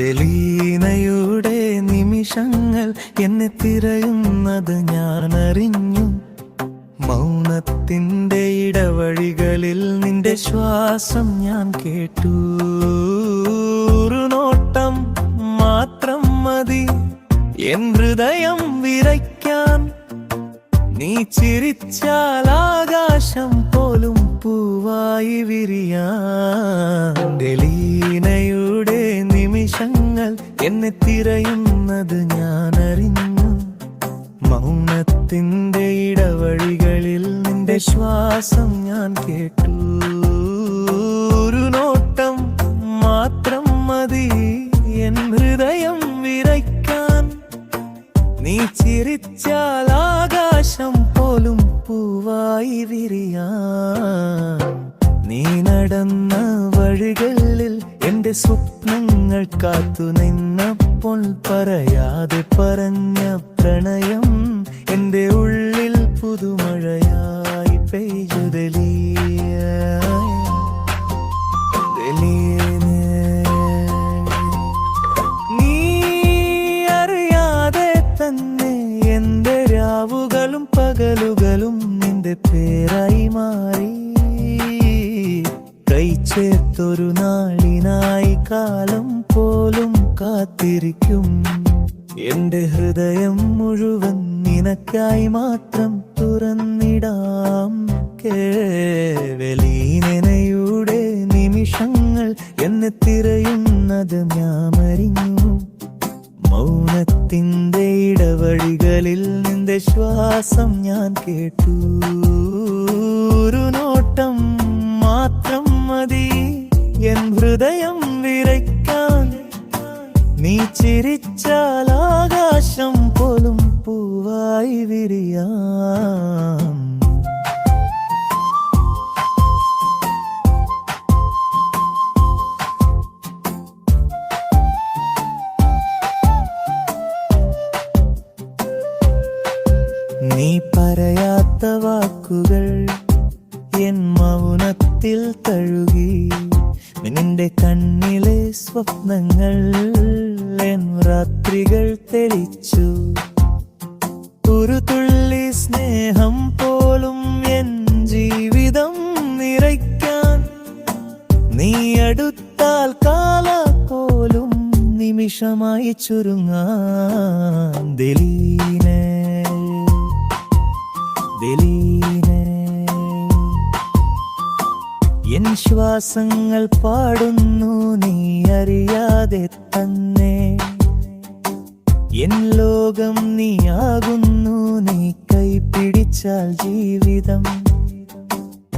ഡെലീനയുടെ നിമിഷങ്ങൾ എന്നെ തിരയുന്നത് ഞാൻ അറിഞ്ഞു മൗനത്തിന്റെ ഇടവഴികളിൽ നിന്റെ ശ്വാസം ഞാൻ കേട്ടു. നോട്ടം മാത്രം മതി. എൻ ഹൃദയം വിറയ്ക്കാൻ. നീ ചിരിച്ചാൽ ആകാശം പോലും പൂവായി ഡെലീനയുടെ നിമിഷങ്ങൾ എന്നെ തിരയുന്നത് ഞാൻ അറിഞ്ഞു മൗനത്തിന്റെ ഇടവഴികളിൽ നിന്റെ ശ്വാസം ഞാൻ കേട്ടു. ഒരു നോട്ടം മാത്രം മതി എൻ ഹൃദയം വിറയ്ക്കാൻ. നീ ചിരിച്ചാൽ ആകാശം പോലും പൂവായി വിരിയാ നീ നടന്ന വഴികളിൽ എന്റെ സ്വപ്നങ്ങൾ കാത്തു നിന്നപ്പോൾ പറയാതെ പറഞ്ഞ പ്രണയം എന്റെ ഉള്ളിൽ പുതുമഴയായി പെയ്യുതലിയ നീ അറിയാതെ തന്നെ എന്റെ പകലുകളും നിന്റെ പേരായി മാറി. ചേർത്തൊരു നാളിനായി കാലം പോലും കാത്തിരിക്കും. എന്റെ ഹൃദയം മുഴുവൻ നിനക്കായി മാത്രം തുറന്നിടാം. കേവലീനയുടെ നിമിഷങ്ങൾ എന്നെ തിരയുന്നത് ഞാൻ അറിഞ്ഞു മൗനത്തിന്റെ ഇടവഴികളിൽ നിന്റെ ശ്വാസം ഞാൻ കേട്ടു. മതി. എൻ ഹൃദയം വിറയ്ക്കാൻ നീ ചിരിച്ചാൽ ആകാശം പോലും പൂവായി വിരിയാം. നീ പറയാത്ത വാക്കുകൾ മൗനത്തിൽ തഴുകി നിന്റെ കണ്ണിലെ സ്വപ്നങ്ങൾ രാത്രികൾ തെളിച്ചു. ഒരു തുള്ളി സ്നേഹം പോലും എൻ ജീവിതം നിറയ്ക്കാൻ നീ അടുത്താൽ കാല പോലും നിമിഷമായി ചുരുങ്ങാൻ. ദലീനേ ദലീനേ എൻ ശ്വാസങ്ങൾ പാടുന്നു നീ അറിയാതെ തന്നെ. എൻ ലോകം നീയാകുന്നു നീ കൈപിടിച്ചാൽ ജീവിതം.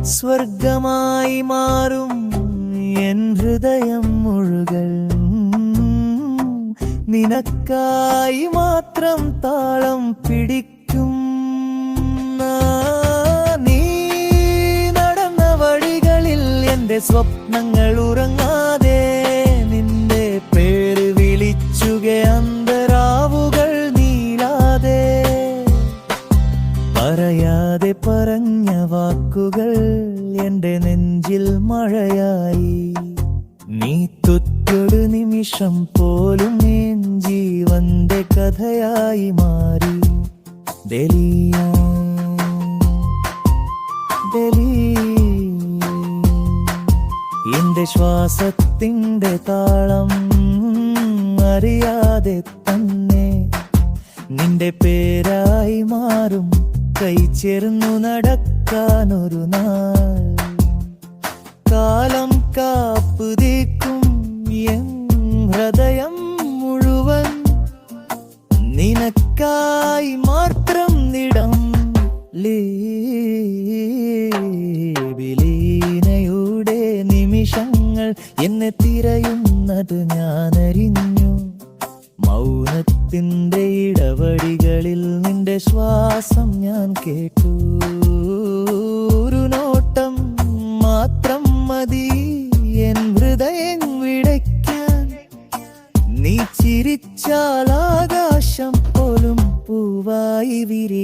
സ്വർഗമായി മാറും എൻ ഹൃദയം മുഴുകൾ നിനക്കായി മാത്രം താളം പിടിക്കും. എന്റെ സ്വപ്നങ്ങൾ ഉറങ്ങാതെ നിന്റെ പേര് വിളിച്ചുക അന്തരാവുകൾ നീലാതെ. പറയാതെ പറഞ്ഞ വാക്കുകൾ എന്റെ നെഞ്ചിൽ മഴയായി. നീ തൊറ്റൊരു നിമിഷം പോലും ജീവന്റെ കഥയായി മാറി. ഡെലിയ എന്റെ ശ്വാസത്തിന്റെ താളം അറിയാതെ തന്നെ നിന്റെ പേരായി മാറും കൈ ചേർന്നു നടക്കാനൊരു നാൾ. കാലം കാപ്പു തീക്കും എൻ ഹൃദയം മുഴുവൻ നിനക്കായി മാത്രം നിടം ലീബിലീനയുടെ എന്നെ തിരയുന്നത് ഞാനറിഞ്ഞു. മൗനത്തിന്റെ ഇടവഴികളിൽ നിന്റെ ശ്വാസം ഞാൻ കേട്ടു. ഒരു നോട്ടം മാത്രം മതി എൻ ഹൃദയം വിടയ്ക്കാൻ. നീ ചിരിച്ചാൽ ആകാശം പോലും പൂവായി വിരിയാ.